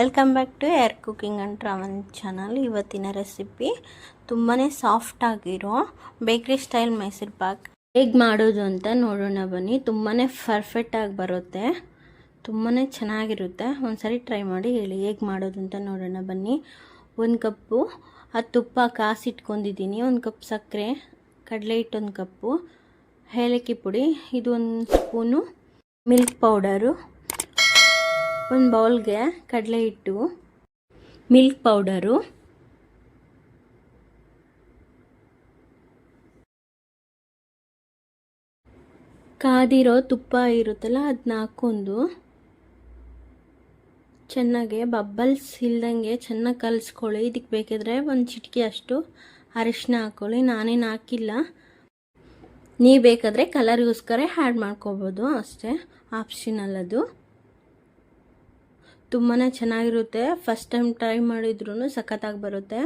Welcome back to air cooking and travel channel ಇವತ್ತಿನ recipe ತುಂಬಾ soft ಆಗಿರೋ bakery style Mysuru Pak ಹೇಗೆ ಮಾಡೋದು ಅಂತ ನೋಡೋಣ ಬನ್ನಿ. ತುಂಬಾ ಪರ್ಫೆಕ್ಟಾಗಿ ಬರುತ್ತೆ. ತುಂಬಾ ಚೆನ್ನಾಗಿರುತ್ತೆ. ಒಂದ್ಸರಿ ಟ್ರೈ ಮಾಡಿ ಹೇಳಿ ಹೇಗೆ ಮಾಡೋದು ಅಂತ ನೋಡೋಣ ಬನ್ನಿ. ಒಂದು ಕಪ್ಪು ಆ ತುಪ್ಪ ಕಾಸಿಟ್ಕೊಂಡಿದ್ದೀನಿ ಒಂದು ಕಪ್ ಸಕ್ಕರೆ, ಕಡಲೆ ಹಿಟ್ಟು ಒಂದು ಕಪ್ಪು, ಏಲಕ್ಕಿ ಪುಡಿ, ಇದು ಒಂದು ಸ್ಪೂನು ಮಿಲ್ಕ್ ಪೌಡರು ಒಂದು ಬೌಲ್ಗೆ ಕಡಲೆ ಹಿಟ್ಟು, ಮಿಲ್ಕ್ ಪೌಡರು, ಕಾದಿರೋ ತುಪ್ಪ ಇರುತ್ತಲ್ಲ ಅದನ್ನ ಹಾಕ್ಕೊಂಡು ಚೆನ್ನಾಗೆ ಬಬ್ಬಲ್ಸ್ ಇಲ್ದಂಗೆ ಚೆನ್ನಾಗಿ ಕಲಿಸ್ಕೊಳ್ಳಿ. ಇದಕ್ಕೆ ಬೇಕಿದ್ರೆ ಒಂದು ಚಿಟಿಕೆ ಅಷ್ಟು ಅರಿಶಿನ ಹಾಕ್ಕೊಳ್ಳಿ ನಾನೇನು ಹಾಕಿಲ್ಲ. ನೀವು ಬೇಕಾದರೆ ಕಲರ್ಗೋಸ್ಕರ ಆ್ಯಡ್ ಮಾಡ್ಕೋಬೋದು ಅಷ್ಟೇ. ಆಪ್ಷನಲ್ ಅದು. ತುಂಬಾ ಚೆನ್ನಾಗಿರುತ್ತೆ. ಫಸ್ಟ್ ಟೈಮ್ ಟ್ರೈ ಮಾಡಿದ್ರು ಸಖತ್ತಾಗಿ ಬರುತ್ತೆ.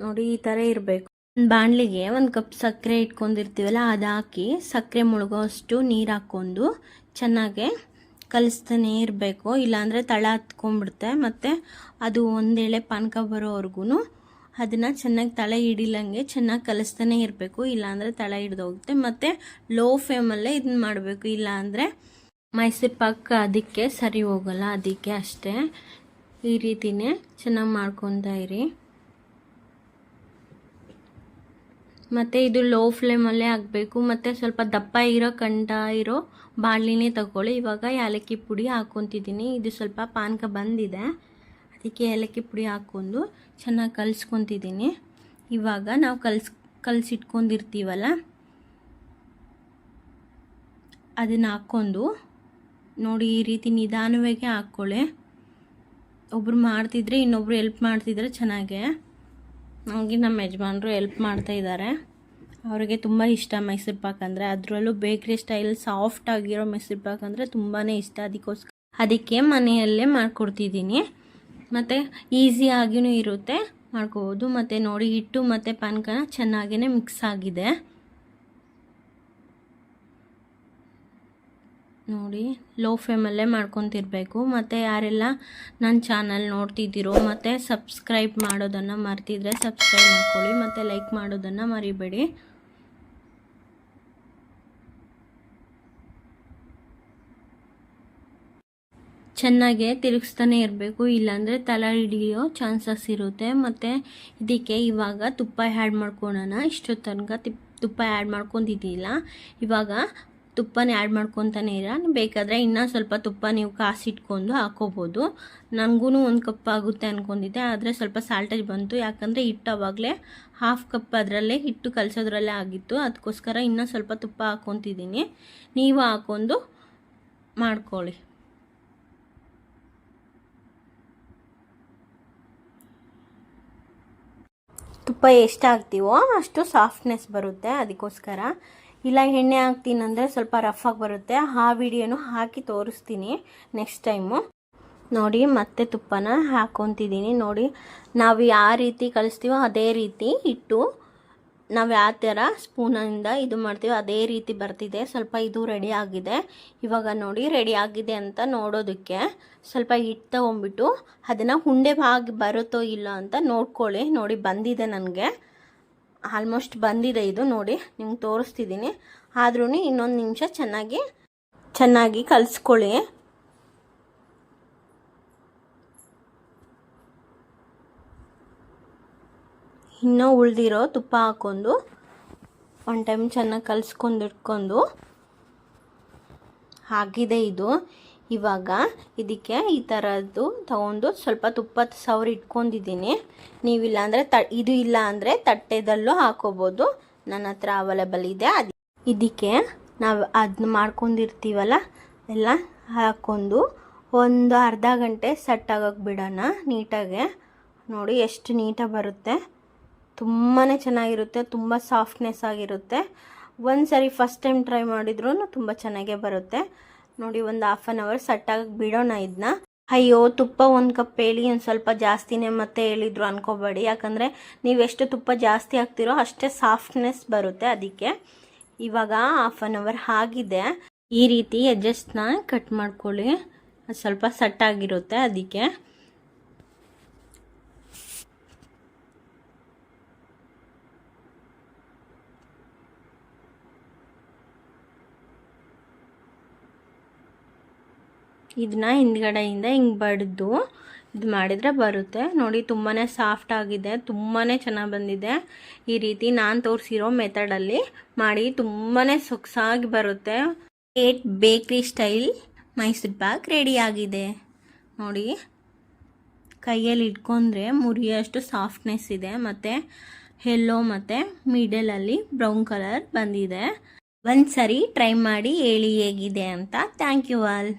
ನೋಡಿ, ಈ ಥರ ಇರಬೇಕು. ಒಂದು ಬಾಣಲಿಗೆ ಒಂದು ಕಪ್ ಸಕ್ಕರೆ ಇಟ್ಕೊಂಡಿರ್ತೀವಲ್ಲ, ಅದು ಹಾಕಿ ಸಕ್ಕರೆ ಮುಳುಗೋಷ್ಟು ನೀರು ಹಾಕ್ಕೊಂಡು ಚೆನ್ನಾಗೆ ಕಲಿಸ್ತಾನೇ ಇರಬೇಕು. ಇಲ್ಲಾಂದರೆ ತಳ ಹತ್ಕೊಂಡ್ಬಿಡುತ್ತೆ. ಮತ್ತು ಅದು ಒಂದೇಳೆ ಪಾನಕ ಬರೋವರೆಗೂ ಅದನ್ನು ಚೆನ್ನಾಗಿ ತಳ ಹಿಡಿಲಂಗೆ ಚೆನ್ನಾಗಿ ಕಲಿಸ್ತಾನೆ ಇರಬೇಕು. ಇಲ್ಲಾಂದರೆ ತಳ ಹಿಡ್ದೋಗುತ್ತೆ. ಮತ್ತು ಲೋ ಫ್ಲೇಮಲ್ಲೇ ಇದನ್ನ ಮಾಡಬೇಕು. ಇಲ್ಲಾಂದರೆ ಮೈಸೂರು ಪಾಕ್ ಅದಕ್ಕೆ ಸರಿ ಹೋಗಲ್ಲ, ಅದಕ್ಕೆ ಅಷ್ಟೇ. ಈ ರೀತಿನೇ ಚೆನ್ನಾಗಿ ಮಾಡ್ಕೊತಾ ಇರಿ. ಮತ್ತು ಇದು ಲೋ ಫ್ಲೇಮಲ್ಲೇ ಆಗಬೇಕು ಮತ್ತು ಸ್ವಲ್ಪ ದಪ್ಪ ಇರೋ ಕಂಡ ಇರೋ ಬಾಣಲಿನೇ ತಗೊಳ್ಳಿ. ಇವಾಗ ಏಲಕ್ಕಿ ಪುಡಿ ಹಾಕ್ಕೊತಿದ್ದೀನಿ. ಇದು ಸ್ವಲ್ಪ ಪಾನಕ ಬಂದಿದೆ. ಅದಕ್ಕೆ ಏಲಕ್ಕಿ ಪುಡಿ ಹಾಕ್ಕೊಂಡು ಚೆನ್ನಾಗಿ ಕಲಿಸ್ಕೊತಿದ್ದೀನಿ. ಇವಾಗ ನಾವು ಕಲ್ಸ್, ಕಲಸಿಟ್ಕೊಂಡಿರ್ತೀವಲ್ಲ, ಅದನ್ನು ಹಾಕ್ಕೊಂಡು ನೋಡಿ ಈ ರೀತಿ ನಿಧಾನವಾಗಿ ಹಾಕ್ಕೊಳ್ಳಿ. ಒಬ್ರು ಮಾಡ್ತಿದ್ರೆ ಇನ್ನೊಬ್ರು ಎಲ್ಪ್ ಮಾಡ್ತಿದ್ರೆ ಚೆನ್ನಾಗೆ. ನನಗೆ ನಮ್ಮ ಯಜಮಾನರು ಎಲ್ಪ್ ಮಾಡ್ತಾ ಇದ್ದಾರೆ. ಅವರಿಗೆ ತುಂಬ ಇಷ್ಟ ಮೈಸೂರು ಪಾಕ್ ಅಂದರೆ. ಅದರಲ್ಲೂ ಬೇಕ್ರಿ ಸ್ಟೈಲ್ ಸಾಫ್ಟ್ ಆಗಿರೋ ಮೈಸೂರು ಪಾಕ್ ಅಂದರೆ ತುಂಬಾ ಇಷ್ಟ ಅದಕ್ಕೋಸ್ಕರ. ಅದಕ್ಕೆ ಮನೆಯಲ್ಲೇ ಮಾಡಿಕೊಡ್ತಿದ್ದೀನಿ. ಮತ್ತು ಈಸಿಯಾಗಿಯೂ ಇರುತ್ತೆ. ಮಾಡ್ಕೋಬೋದು. ಮತ್ತು ನೋಡಿ ಹಿಟ್ಟು ಮತ್ತು ಪಾನಕನ ಚೆನ್ನಾಗೇ ಮಿಕ್ಸ್ ಆಗಿದೆ. ನೋಡಿ ಲೋ ಫ್ಲೇಮಲ್ಲೇ ಮಾಡ್ಕೊತಿರ್ಬೇಕು. ಮತ್ತು ಯಾರೆಲ್ಲ ನನ್ನ ಚಾನಲ್ ನೋಡ್ತಿದ್ದೀರೋ, ಮತ್ತು ಸಬ್ಸ್ಕ್ರೈಬ್ ಮಾಡೋದನ್ನು ಮರ್ತಿದ್ರೆ ಸಬ್ಸ್ಕ್ರೈಬ್ ಮಾಡ್ಕೊಳ್ಳಿ, ಮತ್ತು ಲೈಕ್ ಮಾಡೋದನ್ನು ಮರಿಬೇಡಿ. ಚೆನ್ನಾಗೆ ತಿರುಗಿಸ್ತಾನೆ ಇರಬೇಕು, ಇಲ್ಲಾಂದರೆ ತಲೆ ಹಿಡಿಯೋ ಚಾನ್ಸಸ್ ಇರುತ್ತೆ. ಮತ್ತು ಇದಕ್ಕೆ ಇವಾಗ ತುಪ್ಪ ಆ್ಯಡ್ ಮಾಡ್ಕೊಳ್ಳೋಣ ಇಷ್ಟೊತ್ತು ತನಕ ತಿಪ್ ತುಪ್ಪ ಆ್ಯಡ್ ಮಾಡ್ಕೊಂಡಿದ್ದಿಲ್ಲ ಇವಾಗ ತುಪ್ಪನೇ ಆ್ಯಡ್ ಮಾಡ್ಕೊತಾನೆ ಇರೋ? ಬೇಕಾದರೆ ಇನ್ನೂ ಸ್ವಲ್ಪ ತುಪ್ಪ ನೀವು ಕಾಸಿಟ್ಕೊಂಡು ಹಾಕೋಬೋದು. ನನಗೂ ಒಂದು ಕಪ್ ಆಗುತ್ತೆ ಅಂದ್ಕೊಂಡಿದ್ದೆ ಆದರೆ ಸ್ವಲ್ಪ ಸಾಲ್ಟೇಜ್ ಬಂತು. ಯಾಕಂದರೆ ಹಿಟ್ಟು ಅವಾಗಲೇ ಹಾಫ್ ಕಪ್ ಅದರಲ್ಲೇ ಹಿಟ್ಟು ಕಲಸೋದ್ರಲ್ಲೇ ಆಗಿತ್ತು. ಅದಕ್ಕೋಸ್ಕರ ಇನ್ನೂ ಸ್ವಲ್ಪ ತುಪ್ಪ ಹಾಕ್ಕೊತಿದ್ದೀನಿ ನೀವು ಹಾಕ್ಕೊಂಡು ಮಾಡ್ಕೊಳ್ಳಿ. ತುಪ್ಪ ಎಷ್ಟು ಹಾಕ್ತೀವೋ ಅಷ್ಟು ಸಾಫ್ಟ್ನೆಸ್ ಬರುತ್ತೆ. ಅದಕ್ಕೋಸ್ಕರ ಇಲ್ಲ, ಎಣ್ಣೆ ಹಾಕ್ತೀನಂದರೆ ಸ್ವಲ್ಪ ರಫ್ ಆಗಿ ಬರುತ್ತೆ. ಆ ವಿಡಿಯೋನು ಹಾಕಿ ತೋರಿಸ್ತೀನಿ ನೆಕ್ಸ್ಟ್ ಟೈಮು ನೋಡಿ, ಮತ್ತೆ ತುಪ್ಪನ ಹಾಕ್ಕೊತಿದ್ದೀನಿ ನೋಡಿ, ನಾವು ಯಾವ ರೀತಿ ಕಲಿಸ್ತೀವೋ ಅದೇ ರೀತಿ ಇಟ್ಟು ನಾವು ಯಾವ ಥರ ಸ್ಪೂನಿಂದ ಇದು ಮಾಡ್ತೀವೋ ಅದೇ ರೀತಿ ಬರ್ತಿದೆ. ಸ್ವಲ್ಪ ಇದು ರೆಡಿ ಆಗಿದೆ. ಇವಾಗ ನೋಡಿ ರೆಡಿ ಆಗಿದೆ ಅಂತ ನೋಡೋದಕ್ಕೆ ಸ್ವಲ್ಪ ಹಿಟ್ಟು ತೊಗೊಂಬಿಟ್ಟು ಅದನ್ನು ಹುಂಡೆ ಆಗಿ ಬರುತ್ತೋ ಇಲ್ಲ ಅಂತ ನೋಡ್ಕೊಳ್ಳಿ. ನೋಡಿ, ಬಂದಿದೆ ನನಗೆ. ಆಲ್ಮೋಸ್ಟ್ ಬಂದಿದೆ ಇದು ನೋಡಿ, ನಿಮ್ಗೆ ತೋರಿಸ್ತಿದ್ದೀನಿ ಆದ್ರೂ ಇನ್ನೊಂದು ನಿಮಿಷ ಚೆನ್ನಾಗಿ ಚೆನ್ನಾಗಿ ಕಲಿಸ್ಕೊಳ್ಳಿ. ಇನ್ನೂ ಉಳಿದಿರೋ ತುಪ್ಪ ಹಾಕೊಂಡು ಒನ್ ಟೈಮ್ ಚೆನ್ನಾಗಿ ಕಲಿಸ್ಕೊಂಡು ಇಟ್ಕೊಂಡು, ಆಗಿದೆ ಇದು. ಇವಾಗ ಇದಕ್ಕೆ ಈ ಥರದ್ದು ತಗೊಂಡು ಸ್ವಲ್ಪ ತುಪ್ಪ ಸವರಿ ಇಟ್ಕೊಂಡಿದ್ದೀನಿ. ನೀವಿಲ್ಲ ಅಂದರೆ ತ, ಇದು ಇಲ್ಲ ಅಂದರೆ ತಟ್ಟೆದಲ್ಲೂ ಹಾಕೋಬೋದು. ನನ್ನ ಹತ್ರ ಅವೈಲೇಬಲ್ ಇದೆ. ಅದು, ಇದಕ್ಕೆ ನಾವು ಅದನ್ನ ಮಾಡ್ಕೊಂಡಿರ್ತೀವಲ್ಲ, ಎಲ್ಲ ಹಾಕ್ಕೊಂಡು ಒಂದು ಅರ್ಧ ಗಂಟೆ ಸೆಟ್ ಆಗೋಕ್ಕೆ ಬಿಡೋಣ ನೀಟಾಗೆ. ನೋಡಿ ಎಷ್ಟು ನೀಟಾಗಿ ಬರುತ್ತೆ. ತುಂಬಾ ಚೆನ್ನಾಗಿರುತ್ತೆ, ತುಂಬ ಸಾಫ್ಟ್ನೆಸ್ ಆಗಿರುತ್ತೆ. ಒಂದು ಸರಿ ಫಸ್ಟ್ ಟೈಮ್ ಟ್ರೈ ಮಾಡಿದ್ರೂ ತುಂಬ ಚೆನ್ನಾಗೇ ಬರುತ್ತೆ. ನೋಡಿ, ಒಂದು ಹಾಫ್ ಆನ್ ಅವರ್ ಸಟ್ಟಾಗಿ ಬಿಡೋಣ ಇದನ್ನ ಅಯ್ಯೋ, ತುಪ್ಪ ಒಂದು ಕಪ್ ಹೇಳಿ, ಒಂದು ಸ್ವಲ್ಪ ಜಾಸ್ತಿನೇ ಮತ್ತೆ ಹೇಳಿದ್ರು ಅನ್ಕೋಬೇಡಿ. ಯಾಕಂದರೆ ನೀವೆಷ್ಟು ತುಪ್ಪ ಜಾಸ್ತಿ ಹಾಕ್ತಿರೋ ಅಷ್ಟೇ ಸಾಫ್ಟ್ನೆಸ್ ಬರುತ್ತೆ ಅದಕ್ಕೆ. ಇವಾಗ ಹಾಫ್ ಆನ್ ಅವರ್ ಆಗಿದೆ. ಈ ರೀತಿ ಎಡ್ಜಸ್ಟ್ನ ಕಟ್ ಮಾಡ್ಕೊಳ್ಳಿ. ಸ್ವಲ್ಪ ಸಟ್ಟಾಗಿರುತ್ತೆ ಅದಕ್ಕೆ. ಇದನ್ನ ಹಿಂದ್ಗಡೆಯಿಂದ ಹಿಂಗೆ ಬಡಿದು ಇದು ಮಾಡಿದರೆ ಬರುತ್ತೆ. ನೋಡಿ ತುಂಬಾ ಸಾಫ್ಟ್ ಆಗಿದೆ ತುಂಬಾ ಚೆನ್ನಾಗಿ ಬಂದಿದೆ. ಈ ರೀತಿ ನಾನು ತೋರಿಸಿರೋ ಮೆಥಡಲ್ಲಿ ಮಾಡಿ ತುಂಬಾ ಸೊಗಸಾಗಿ ಬರುತ್ತೆ. ಏಟ್ ಬೇಕ್ರಿ ಸ್ಟೈಲ್ ಮೈಸೂರು ಪಾಕ್ ರೆಡಿ ಆಗಿದೆ. ನೋಡಿ, ಕೈಯಲ್ಲಿ ಇಟ್ಕೊಂಡ್ರೆ ಮುರಿಯೋಷ್ಟು ಸಾಫ್ಟ್ನೆಸ್ ಇದೆ. ಮತ್ತು ಎಲ್ಲೋ ಮತ್ತು ಮಿಡಲಲ್ಲಿ ಬ್ರೌನ್ ಕಲರ್ ಬಂದಿದೆ. ಒಂದು ಸರಿ ಟ್ರೈ ಮಾಡಿ, ಹೇಳಿ ಹೇಗಿದೆ ಅಂತ. Thank you all